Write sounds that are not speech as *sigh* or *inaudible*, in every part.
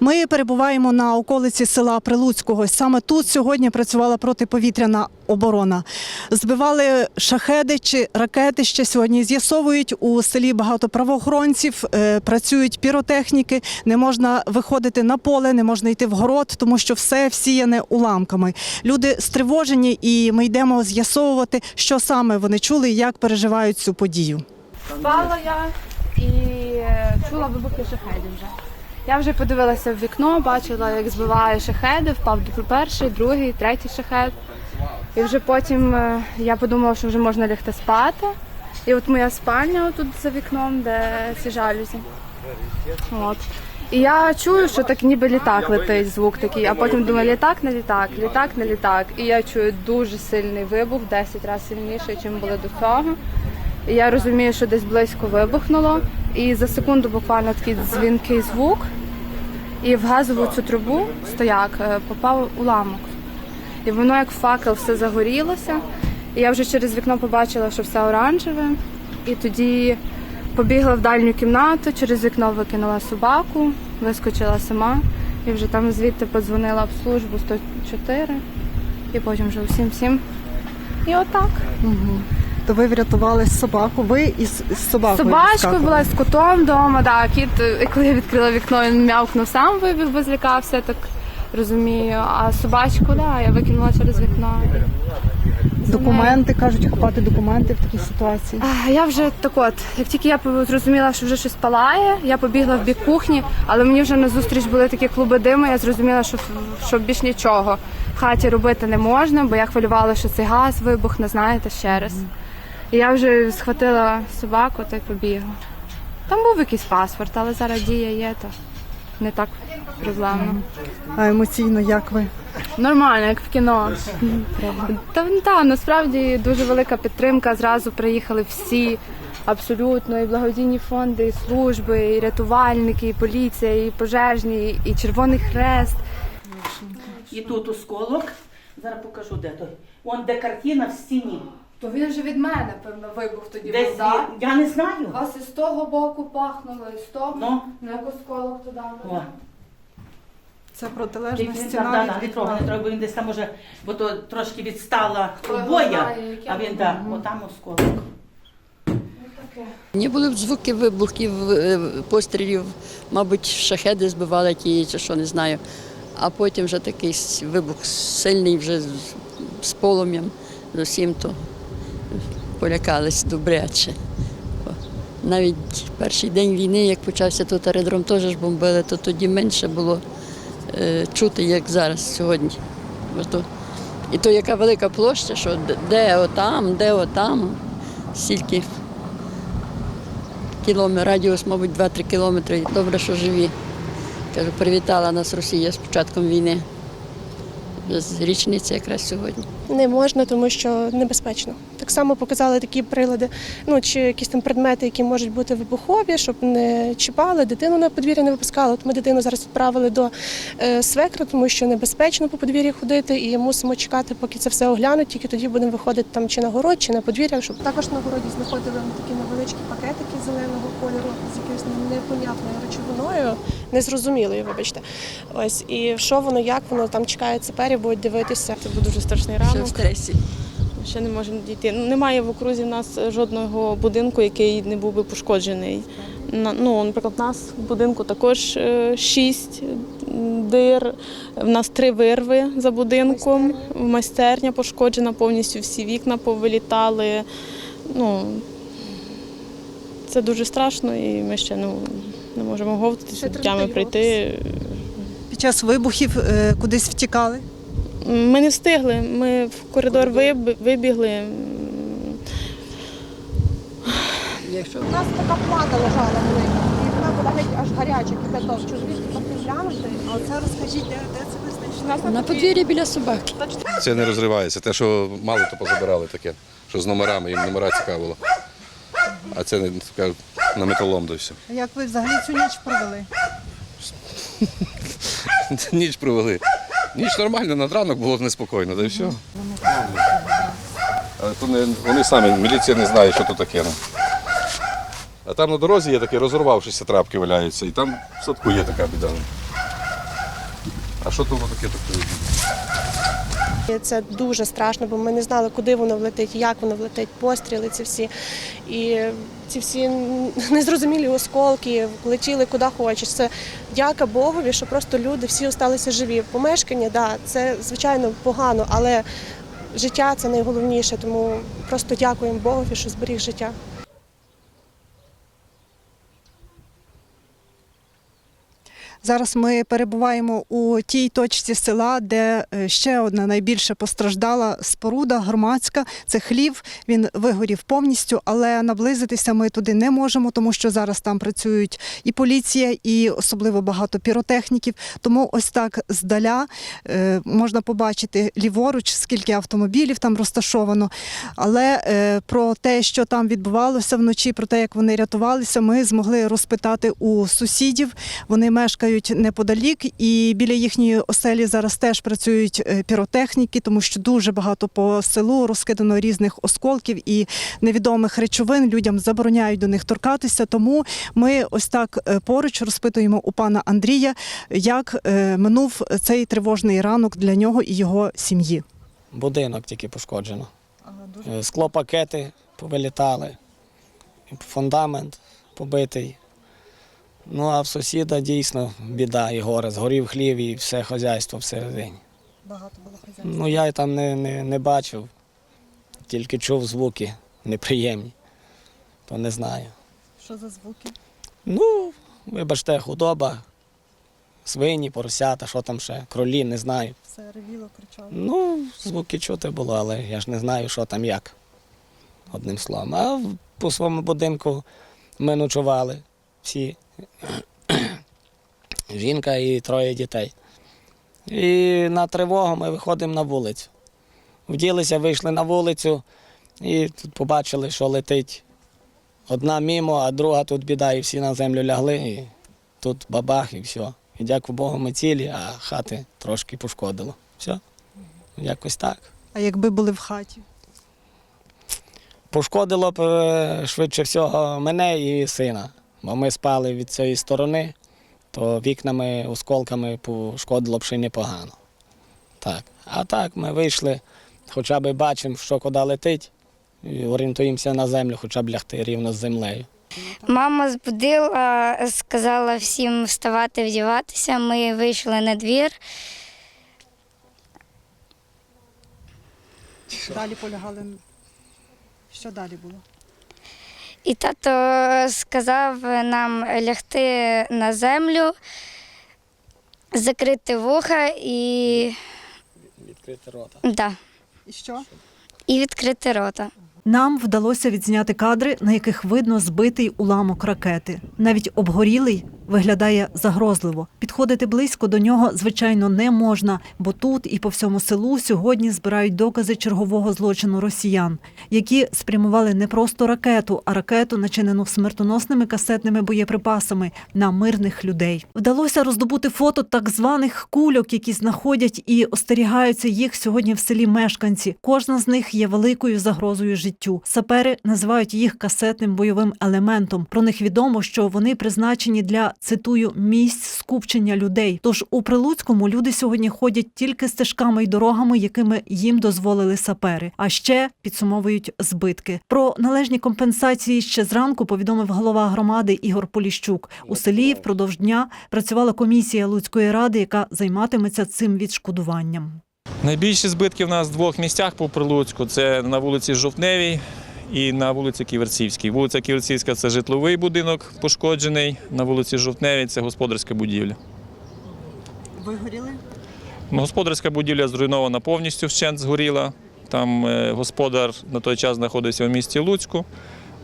Ми перебуваємо на околиці села Прилуцького. Саме тут сьогодні працювала протиповітряна оборона. Збивали шахеди чи ракети ще сьогодні. З'ясовують у селі багато правоохоронців, е, працюють піротехніки. Не можна виходити на поле, не можна йти в город, тому що все всіяне уламками. Люди стривожені, і ми йдемо з'ясовувати, що саме вони чули і як переживають цю подію. Спала я і е, чула вибухи шахедів вже. Я вже подивилася в вікно, бачила, як збиває шахеди, впав перший, другий, третій шахед. І вже потім е, я подумала, що вже можна лягти спати. І от моя спальня тут за вікном, де ці жалюзі. От. І я чую, що так ніби літак летить, звук такий, а потім думаю, літак не літак, літак не літак. І я чую дуже сильний вибух, 10 разів сильніший, ніж було до цього. І я розумію, що десь близько вибухнуло. І за секунду буквально такий дзвінкий звук. І в газову цю трубу стояк е, попав уламок. І воно як факел все загорілося. І я вже через вікно побачила, що все оранжеве. І тоді побігла в дальню кімнату, через вікно викинула собаку, вискочила сама. І вже там звідти подзвонила в службу 104. І потім вже усім всім. І отак. То ви врятували собаку, ви із, із собакою. Собачкою була з котом вдома, да, кіт, е, коли я відкрила вікно, він м'явкнув сам вибіг, бо злякався, так розумію. А собачку, да, я викинула через вікно. Документи кажуть, ховати документи в такій ситуації. А, Я вже так от, як тільки я зрозуміла, що вже щось палає, я побігла в бік кухні, але мені вже назустріч були такі клуби диму, я зрозуміла, що, що більш нічого в хаті робити не можна, бо я хвилювала, що цей газ вибухне, знаєте, ще раз. І я вже схватила собаку та й побігла. Там був якийсь паспорт, але зараз дія є, то не так проблемно. А емоційно як ви? Нормально, як в кіно. Та, та насправді дуже велика підтримка. Зразу приїхали всі. Абсолютно, і благодійні фонди, і служби, і рятувальники, і поліція, і пожежні, і Червоний Хрест. І тут осколок. Зараз покажу де той. Вон де картина в стіні. То він вже від мене, певно, вибух тоді Десь був, я не знаю. Вас із того боку пахнуло, і з того. Ну. Ну, як осколок туди. О, Це протилежна тільки він стіна. там, від да, не вікна. трогай, не трогай, бо він десь там може, бо то трошки відстала Хто його боя, знає, яке а він воно. так, отам осколок. Не були б звуки вибухів, е, пострілів, мабуть, шахеди збивали ті, чи що не знаю. А потім вже такий с- вибух сильний, вже з, з полум'ям, з усім то полякались добряче. Навіть перший день війни, як почався тут аеродром, теж ж бомбили, то тоді менше було е, чути, як зараз сьогодні. І то яка велика площа, що де- отам, де отам, стільки кілометр, радіус, мабуть, 2-3 кілометри. Добре, що живі. Кажу, привітала нас Росія з початком війни. З річниці якраз сьогодні. Не можна, тому що небезпечно. Так само показали такі прилади, ну чи якісь там предмети, які можуть бути вибухові, щоб не чіпали, дитину на подвір'я не випускали. От ми дитину зараз відправили до е, свекра, тому що небезпечно по подвір'ї ходити, і мусимо чекати, поки це все оглянуть. Тільки тоді будемо виходити там чи на город, чи на подвір'я. Щоб також на городі знаходили такі невеличкі пакетики зеленого кольору з якоюсь непонятною речовиною, незрозумілою, вибачте. Ось і що воно, як воно там чекає цеперів, будуть дивитися. Це був дуже страшний Ще в ранок. стресі. Ще не можемо дійти. Ну, Немає в окрузі в нас жодного будинку, який не був би пошкоджений. Ну, наприклад, у нас в будинку також е, шість дир. В нас три вирви за будинком. Майстерня пошкоджена, повністю всі вікна повилітали. Ну, це дуже страшно, і ми ще ну, не можемо говтатися, дітями прийти. Під час вибухів е, кудись втікали. Ми не встигли. Ми в коридор виб- вибігли. Якщо У нас така плата лежала велика, і вона була геть аж гаряча, кипяток. Чоловік хотів глянути, а оце розкажіть, де, де це ви знайшли? на подвір'ї біля собаки. Це не розривається. Те, що мало, то позабирали таке, що з номерами, їм номера цікавило. А це не така на металом до все. Як ви взагалі цю ніч провели? Ніч провели. Ніч нормально, над ранок було неспокійно, да і все. Але то не, вони самі, міліція не знає, що то таке. ну. А там на дорозі є таке розорвавшися трапки валяються, і там в садку є така біда. А що то воно таке таке? І Це дуже страшно, бо ми не знали, куди воно влетить, як воно влетить, постріли ці всі. І ці всі незрозумілі осколки летіли куди хочеш. Це дяка Богові, що просто люди всі залишилися живі. Помешкання, да, це звичайно погано, але життя це найголовніше. Тому просто дякуємо Богові, що зберіг життя. Зараз ми перебуваємо у тій точці села, де е, ще одна найбільше постраждала споруда громадська. Це хлів. Він вигорів повністю, але наблизитися ми туди не можемо, тому що зараз там працюють і поліція, і особливо багато піротехніків. Тому ось так здаля е, можна побачити ліворуч, скільки автомобілів там розташовано. Але е, про те, що там відбувалося вночі, про те, як вони рятувалися, ми змогли розпитати у сусідів. Вони мешкають неподалік, і біля їхньої оселі зараз теж працюють е, піротехніки, тому що дуже багато по селу розкидано різних осколків і невідомих речовин. Людям забороняють до них торкатися. Тому ми ось так е, поруч розпитуємо у пана Андрія, як е, минув цей тривожний ранок для нього і його сім'ї. Будинок тільки пошкоджено. Склопакети повилітали, фундамент побитий. Ну а в сусіда дійсно біда і горе. Згорів хлів і все хазяйство всередині. Багато було хазяїв. Ну я й там не, не, не бачив, тільки чув звуки неприємні, то не знаю. Що за звуки? Ну, вибачте, худоба, свині, поросята, що там ще, кролі, не знаю. Все ревіло, кричало. Ну, звуки чути було, але я ж не знаю, що там як. Одним словом. А по своєму будинку ми ночували всі. *clears throat* Жінка і троє дітей. І на тривогу ми виходимо на вулицю. Вділися, вийшли на вулицю і тут побачили, що летить одна мімо, а друга тут біда, і всі на землю лягли. І тут бабах і все. І дякую Богу, ми цілі, а хати трошки пошкодило. Все. Якось так. А якби були в хаті? Пошкодило б е, швидше всього мене і сина. Бо ми спали від цієї сторони, то вікнами, осколками пошкодило б ще непогано. Так. А так ми вийшли, хоча б бачимо, що куди летить, і орієнтуємося на землю, хоча б лягти рівно з землею. Мама збудила, сказала всім вставати, вдіватися. Ми вийшли на двір. Далі полягали. Що далі було? І тато сказав нам лягти на землю, закрити вуха і, Відкрити рота. да, І що? і відкрити рота. Нам вдалося відзняти кадри, на яких видно збитий уламок ракети. Навіть обгорілий виглядає загрозливо. Підходити близько до нього, звичайно, не можна, бо тут і по всьому селу сьогодні збирають докази чергового злочину росіян, які спрямували не просто ракету, а ракету, начинену смертоносними касетними боєприпасами на мирних людей. Вдалося роздобути фото так званих кульок, які знаходять і остерігаються їх сьогодні в селі мешканці. Кожна з них є великою загрозою життю. Сапери називають їх касетним бойовим елементом. Про них відомо, що вони призначені для цитую місць скупчення людей. Тож у Прилуцькому люди сьогодні ходять тільки стежками й дорогами, якими їм дозволили сапери. А ще підсумовують збитки. Про належні компенсації ще зранку повідомив голова громади Ігор Поліщук. У селі впродовж дня працювала комісія Луцької ради, яка займатиметься цим відшкодуванням. Найбільші збитки в нас в двох місцях по Прилуцьку. Це на вулиці Жовтневій і на вулиці Ківерцівській. Вулиця Ківерцівська це житловий будинок пошкоджений. На вулиці Жовтневій це господарська будівля. Вигоріли? Ну, Господарська будівля зруйнована повністю вщент згоріла. Там е, господар на той час знаходився в місті Луцьку.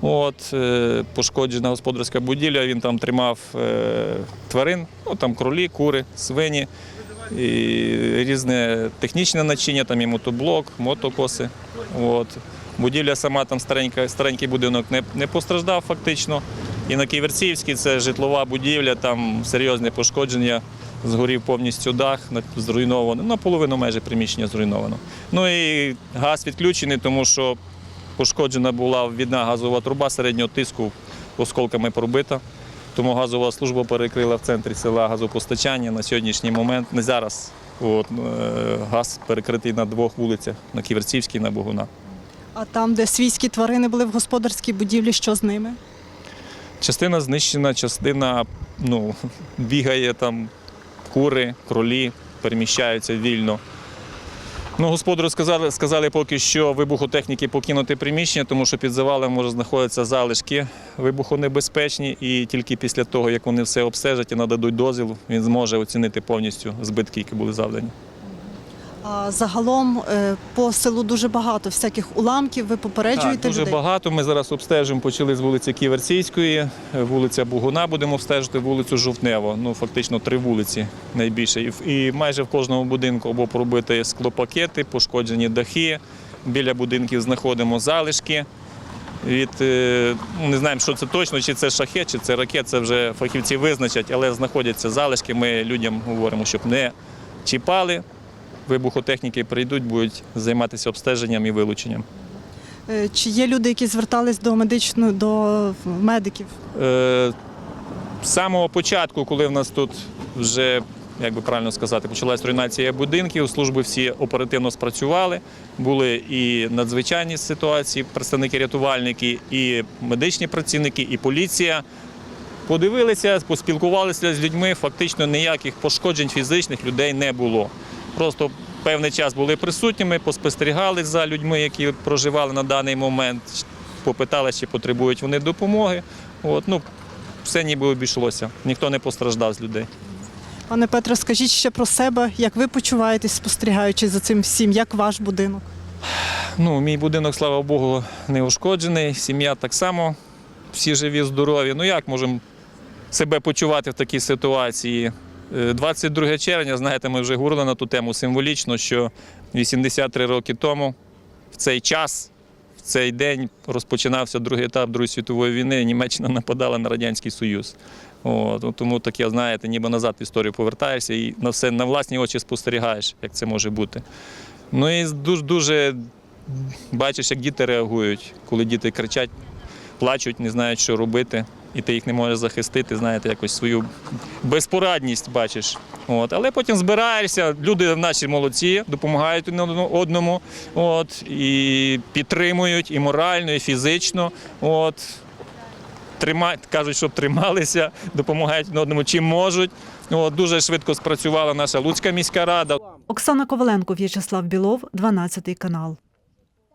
От, е, пошкоджена господарська будівля, він там тримав е, тварин, ну, там кролі, кури, свині, і різне технічне начиння, там і мотоблок, мотокоси. От. Будівля сама там старенька, старенький будинок не, не постраждав фактично. І на Ківерцівській це житлова будівля, там серйозне пошкодження, згорів повністю дах, зруйновано, наполовину майже приміщення зруйновано. Ну і газ відключений, тому що пошкоджена була відна газова труба середнього тиску, осколками пробита. Тому газова служба перекрила в центрі села газопостачання на сьогоднішній момент. Не зараз От, е, газ перекритий на двох вулицях на Ківерцівській на Богуна. А там, де свійські тварини були в господарській будівлі, що з ними? Частина знищена, частина ну, бігає там, кури, кролі переміщаються вільно. Ну, господарю сказали, сказали поки що вибухотехніки покинути приміщення, тому що під завалом може знаходитися залишки вибухонебезпечні, і тільки після того, як вони все обстежать і нададуть дозвіл, він зможе оцінити повністю збитки, які були завдані. А загалом е, по селу дуже багато всяких уламків. Ви попереджуєте Так, дуже людей? багато. Ми зараз обстежимо, почали з вулиці Ківерцівської, е, вулиця Бугуна, будемо обстежити вулицю Жовтнево. Ну, фактично три вулиці найбільше. І, майже в кожному будинку або пробиті склопакети, пошкоджені дахи. Біля будинків знаходимо залишки. Від, е, ну, не знаємо, що це точно, чи це шахет, чи це ракет, це вже фахівці визначать, але знаходяться залишки. Ми людям говоримо, щоб не чіпали. Вибухотехніки прийдуть, будуть займатися обстеженням і вилученням. Е, Чи є люди, які звертались до медичної до медиків? Е, з самого початку, коли в нас тут вже, як би правильно сказати, почалась руйнація будинків, служби всі оперативно спрацювали. Були і надзвичайні ситуації, представники рятувальники, і медичні працівники, і поліція. Подивилися, поспілкувалися з людьми. Фактично ніяких пошкоджень фізичних людей не було. Просто певний час були присутніми, поспостерігали за людьми, які проживали на даний момент, попитали, чи потребують вони допомоги. От, ну, все ніби обійшлося. Ніхто не постраждав з людей. Пане Петре, скажіть ще про себе, як ви почуваєтесь, спостерігаючи за цим всім, як ваш будинок? Ну, мій будинок, слава Богу, не ушкоджений. Сім'я так само, всі живі, здорові. Ну як можемо себе почувати в такій ситуації? Е, 22 червня, знаєте, ми вже говорили на ту тему символічно, що 83 роки тому, в цей час, в цей день розпочинався другий етап Другої світової війни. Німеччина нападала на Радянський Союз. От, тому таке, знаєте, ніби назад в історію повертаєшся і на все на власні очі спостерігаєш, як це може бути. Ну і дуже, дуже бачиш, як діти реагують, коли діти кричать, плачуть, не знають, що робити, і ти їх не можеш захистити, знаєте, якось свою безпорадність бачиш. От. Але потім збираєшся, люди наші молодці, допомагають одному, от, і підтримують і морально, і фізично. От. Трима... Кажуть, щоб трималися, допомагають одному чим можуть. От, дуже швидко спрацювала наша Луцька міська рада. Оксана Коваленко, В'ячеслав Білов, 12 канал.